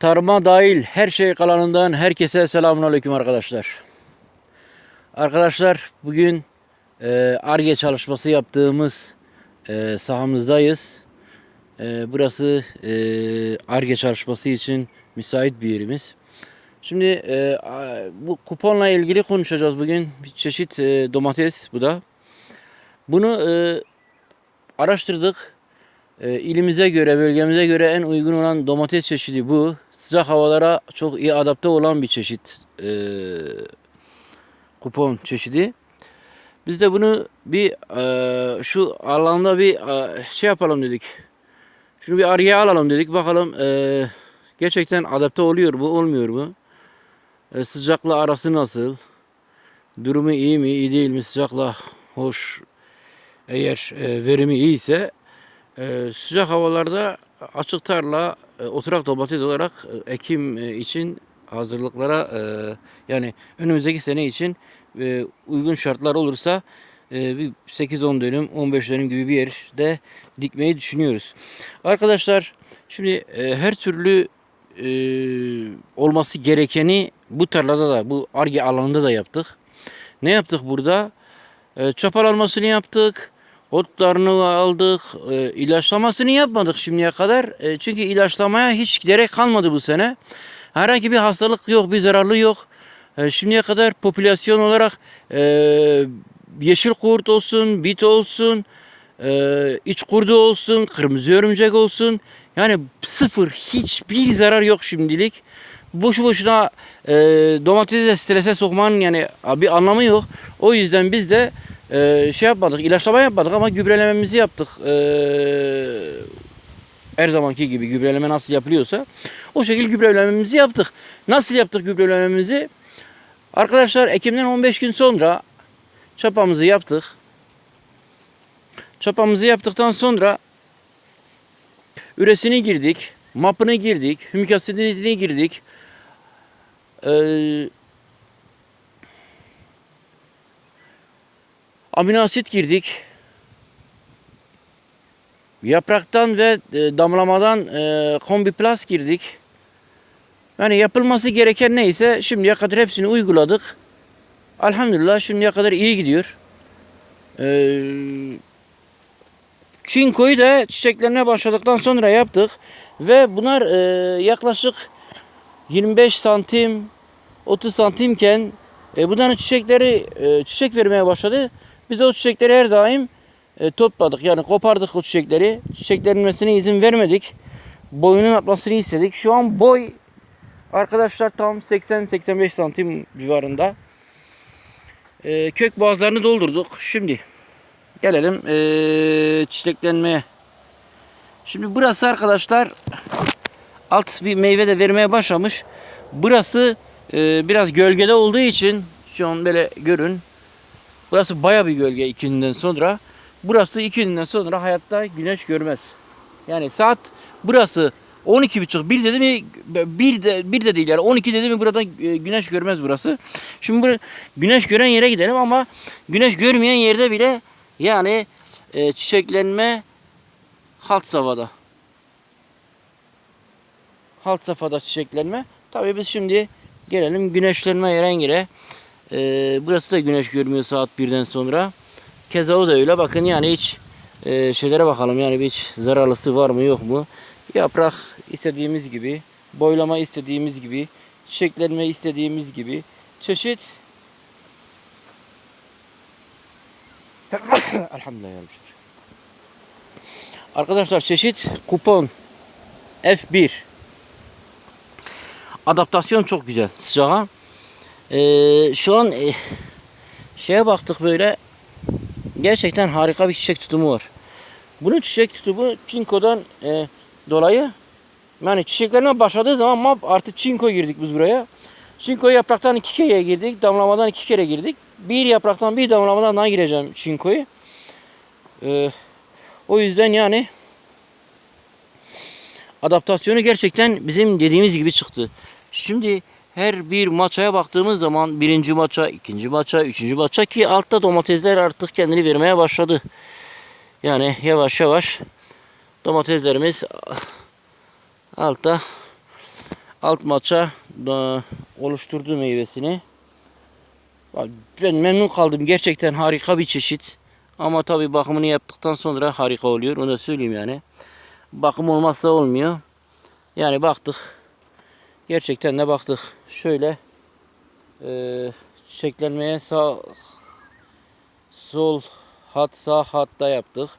Tarıma dahil her şey kalanından herkese selamünaleyküm arkadaşlar. Arkadaşlar bugün e, ARGE çalışması yaptığımız e, sahamızdayız. E, burası e, ARGE çalışması için müsait bir yerimiz. Şimdi e, bu kuponla ilgili konuşacağız bugün. Bir çeşit e, domates bu da. Bunu e, araştırdık. E, ilimize göre, bölgemize göre en uygun olan domates çeşidi bu. Sıcak havalara çok iyi adapte olan bir çeşit e, kupon çeşidi. Biz de bunu bir e, şu alanda bir e, şey yapalım dedik. Şunu bir araya alalım dedik. Bakalım e, gerçekten adapte oluyor mu, olmuyor mu? E, sıcakla arası nasıl? Durumu iyi mi, iyi değil mi? Sıcakla hoş eğer e, verimi iyiyse ee, sıcak havalarda açık tarla, e, oturak domates olarak e, ekim e, için hazırlıklara e, yani önümüzdeki sene için e, uygun şartlar olursa e, bir 8-10 dönüm, 15 dönüm gibi bir yerde dikmeyi düşünüyoruz. Arkadaşlar şimdi e, her türlü e, olması gerekeni bu tarlada da bu arge alanında da yaptık. Ne yaptık burada? E, çapalanmasını yaptık. Otlarını aldık. E, ilaçlamasını yapmadık şimdiye kadar. E, çünkü ilaçlamaya hiç gerek kalmadı bu sene. Herhangi bir hastalık yok, bir zararlı yok. E, şimdiye kadar popülasyon olarak e, yeşil kurt olsun, bit olsun, e, iç kurdu olsun, kırmızı örümcek olsun. Yani sıfır, hiçbir zarar yok şimdilik. Boşu boşuna e, domatesi de strese sokmanın yani bir anlamı yok. O yüzden biz de ee, şey yapmadık, ilaçlama yapmadık ama gübrelememizi yaptık. Ee, her zamanki gibi gübreleme nasıl yapılıyorsa o şekilde gübrelememizi yaptık. Nasıl yaptık gübrelememizi? Arkadaşlar Ekim'den 15 gün sonra çapamızı yaptık. Çapamızı yaptıktan sonra üresini girdik, mapını girdik, hümik asidini girdik. Ee, amino asit girdik. Yapraktan ve e, damlamadan e, kombi plus girdik. Yani yapılması gereken neyse şimdiye kadar hepsini uyguladık. Elhamdülillah şimdiye kadar iyi gidiyor. Ee, çinkoyu da çiçeklenmeye başladıktan sonra yaptık. Ve bunlar e, yaklaşık 25 santim 30 santimken e, bunların çiçekleri e, çiçek vermeye başladı. Biz o çiçekleri her daim e, topladık. Yani kopardık o çiçekleri. Çiçeklenmesine izin vermedik. Boyunun atmasını istedik. Şu an boy arkadaşlar tam 80-85 santim civarında. E, kök boğazlarını doldurduk. Şimdi gelelim e, çiçeklenmeye. Şimdi burası arkadaşlar alt bir meyve de vermeye başlamış. Burası e, biraz gölgede olduğu için şu an böyle görün. Burası baya bir gölge iki günden sonra. Burası iki günden sonra hayatta güneş görmez. Yani saat burası 12 buçuk bir dedi mi bir de bir de değil yani 12 dedi mi burada e, güneş görmez burası. Şimdi bu güneş gören yere gidelim ama güneş görmeyen yerde bile yani e, çiçeklenme halt safhada. Halt safhada çiçeklenme. Tabii biz şimdi gelelim güneşlenme rengine. Ee, burası da güneş görmüyor saat birden sonra. Keza o da öyle. Bakın yani hiç e, şeylere bakalım. Yani hiç zararlısı var mı yok mu? Yaprak istediğimiz gibi. Boylama istediğimiz gibi. Çiçeklenme istediğimiz gibi. Çeşit Elhamdülillah. Arkadaşlar çeşit kupon F1 Adaptasyon çok güzel sıcağa. Ee, şu an e, şeye baktık böyle gerçekten harika bir çiçek tutumu var. Bunun çiçek tutumu çinkodan e, dolayı yani çiçeklenme başladığı zaman map artı çinko girdik biz buraya. Çinkoyu yapraktan iki kere girdik, damlamadan iki kere girdik. Bir yapraktan bir damlamadan daha gireceğim çinkoyu. Ee, o yüzden yani adaptasyonu gerçekten bizim dediğimiz gibi çıktı. Şimdi her bir maçaya baktığımız zaman birinci maça, ikinci maça, üçüncü maça ki altta domatesler artık kendini vermeye başladı. Yani yavaş yavaş domateslerimiz altta alt maça oluşturdu meyvesini. Ben memnun kaldım. Gerçekten harika bir çeşit. Ama tabii bakımını yaptıktan sonra harika oluyor. Onu da söyleyeyim yani. Bakım olmazsa olmuyor. Yani baktık. Gerçekten de baktık. Şöyle eee çiçeklenmeye sağ sol hat sağ hatta yaptık.